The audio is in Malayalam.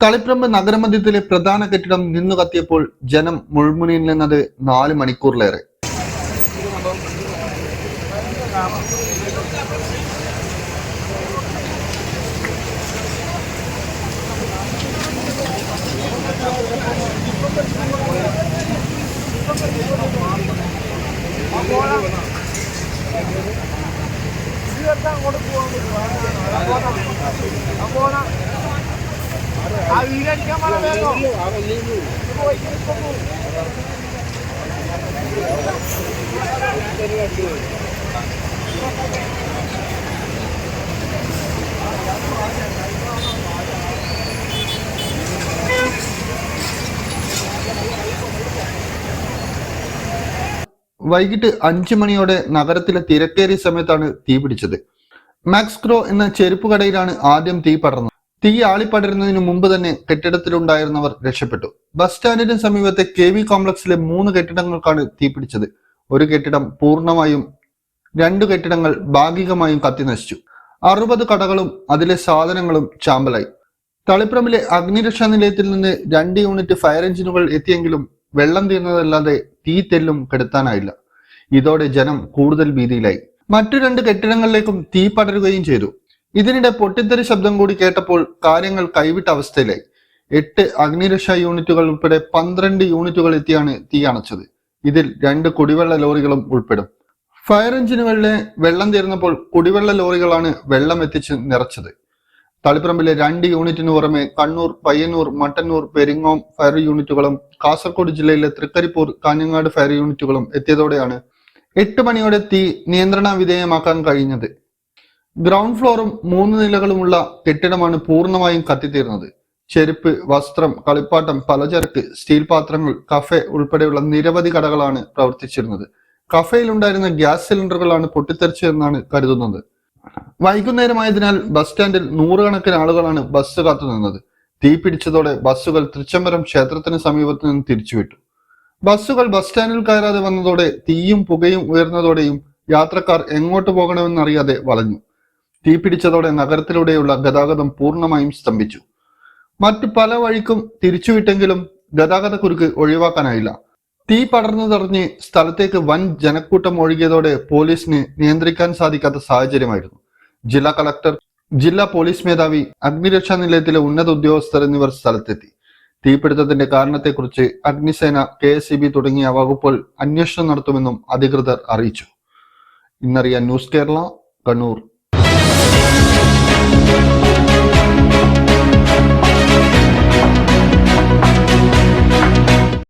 തളിപ്രമ്പ് നഗരമധ്യത്തിലെ പ്രധാന കെട്ടിടം നിന്നു കത്തിയപ്പോൾ ജനം മുൾമുനയിൽ നിന്നത് നാല് മണിക്കൂറിലേറെ. ആ വീടടിക്കാൻ വേണോ വൈകിട്ട് അഞ്ചു മണിയോടെ നഗരത്തിലെ തിരക്കേറിയ സമയത്താണ് തീ പിടിച്ചത്. മാക്സ് ക്രോ എന്ന ചെരുപ്പ് കടയിലാണ് ആദ്യം തീ പടർന്നത്. തീ ആളിപ്പടരുന്നതിന് മുമ്പ് തന്നെ കെട്ടിടത്തിലുണ്ടായിരുന്നവർ രക്ഷപ്പെട്ടു. ബസ് സ്റ്റാൻഡിന് സമീപത്തെ കെ വി കോംപ്ലക്സിലെ മൂന്ന് കെട്ടിടങ്ങൾക്കാണ് തീ പിടിച്ചത്. ഒരു കെട്ടിടം പൂർണമായും രണ്ടു കെട്ടിടങ്ങൾ ഭാഗികമായും കത്തി നശിച്ചു. അറുപത് കടകളും അതിലെ സാധനങ്ങളും ചാമ്പലായി. തളിപ്രമിലെ അഗ്നിരക്ഷാ നിലയത്തിൽ നിന്ന് രണ്ട് യൂണിറ്റ് ഫയർ എഞ്ചിനുകൾ എത്തിയെങ്കിലും വെള്ളം തീർന്നതല്ലാതെ തീ തെല്ലും കെടുത്താനായില്ല. ഇതോടെ ജനം കൂടുതൽ ഭീതിയിലായി. മറ്റു രണ്ട് കെട്ടിടങ്ങളിലേക്കും തീ പടരുകയും ചെയ്തു. ഇതിനിടെ പൊട്ടിത്തെറി ശബ്ദം കൂടി കേട്ടപ്പോൾ കാര്യങ്ങൾ കൈവിട്ട അവസ്ഥയിലായി. എട്ട് അഗ്നിരക്ഷാ യൂണിറ്റുകൾ ഉൾപ്പെടെ പന്ത്രണ്ട് യൂണിറ്റുകൾ എത്തിയാണ് തീ അണച്ചത്. ഇതിൽ രണ്ട് കുടിവെള്ള ലോറികളും ഉൾപ്പെടും. ഫയർ എഞ്ചിനുകളിലെ വെള്ളം തീർന്നപ്പോൾ കുടിവെള്ള ലോറികളാണ് വെള്ളം എത്തിച്ച് നിറച്ചത്. തളിപ്പറമ്പിലെ രണ്ട് യൂണിറ്റിന് പുറമെ കണ്ണൂർ പയ്യന്നൂർ മട്ടന്നൂർ പെരിങ്ങോം ഫയർ യൂണിറ്റുകളും കാസർഗോഡ് ജില്ലയിലെ തൃക്കരിപ്പൂർ കാഞ്ഞങ്ങാട് ഫയർ യൂണിറ്റുകളും എത്തിയതോടെയാണ് എട്ട് മണിയോടെ തീ നിയന്ത്രണ വിധേയമാക്കാൻ കഴിഞ്ഞത്. ഗ്രൗണ്ട് ഫ്ലോറും മൂന്ന് നിലകളുമുള്ള കെട്ടിടമാണ് പൂർണമായും കത്തിത്തീർന്നത്. ചെരുപ്പ് വസ്ത്രം കളിപ്പാട്ടം പലചരക്ക് സ്റ്റീൽ പാത്രങ്ങൾ കഫെ ഉൾപ്പെടെയുള്ള നിരവധി കടകളാണ് പ്രവർത്തിച്ചിരുന്നത്. കഫേയിലുണ്ടായിരുന്ന ഗ്യാസ് സിലിണ്ടറുകളാണ് പൊട്ടിത്തെറിച്ചതെന്നാണ് കരുതുന്നത്. വൈകുന്നേരമായതിനാൽ ബസ് സ്റ്റാൻഡിൽ നൂറുകണക്കിന് ആളുകളാണ് ബസ് കാത്തുനിന്നത് തീ പിടിച്ചതോടെ ബസ്സുകൾ തൃച്ചംബരം ക്ഷേത്രത്തിന് സമീപത്ത് നിന്ന് തിരിച്ചുവിട്ടു. ബസ്സുകൾ ബസ് സ്റ്റാൻഡിൽ കയറാതെ വന്നതോടെ തീയും പുകയും ഉയർന്നതോടെയും യാത്രക്കാർ എങ്ങോട്ട് പോകണമെന്നറിയാതെ വളഞ്ഞു. തീ പിടിച്ചതോടെ നഗരത്തിലൂടെയുള്ള ഗതാഗതം പൂർണമായും സ്തംഭിച്ചു. മറ്റു പല വഴിക്കും തിരിച്ചുവിട്ടെങ്കിലും ഗതാഗതക്കുരുക്ക് ഒഴിവാക്കാനായില്ല. തീ പടർന്നതറിഞ്ഞ് സ്ഥലത്തേക്ക് വൻ ജനക്കൂട്ടം ഒഴുകിയതോടെ പോലീസിന് നിയന്ത്രിക്കാൻ സാധിക്കാത്ത സാഹചര്യമായിരുന്നു. ജില്ലാ കളക്ടർ ജില്ലാ പോലീസ് മേധാവി അഗ്നിരക്ഷാ നിലയത്തിലെ ഉന്നത ഉദ്യോഗസ്ഥർ എന്നിവർ സ്ഥലത്തെത്തി. തീപിടുത്തത്തിന്റെ കാരണത്തെക്കുറിച്ച് അഗ്നിസേന കെ എസ് ബി തുടങ്ങിയ വകുപ്പുകൾ അന്വേഷണം നടത്തുമെന്നും അധികൃതർ അറിയിച്ചു. ഇന്നറിയാൻ ന്യൂസ് കേരള കണ്ണൂർ.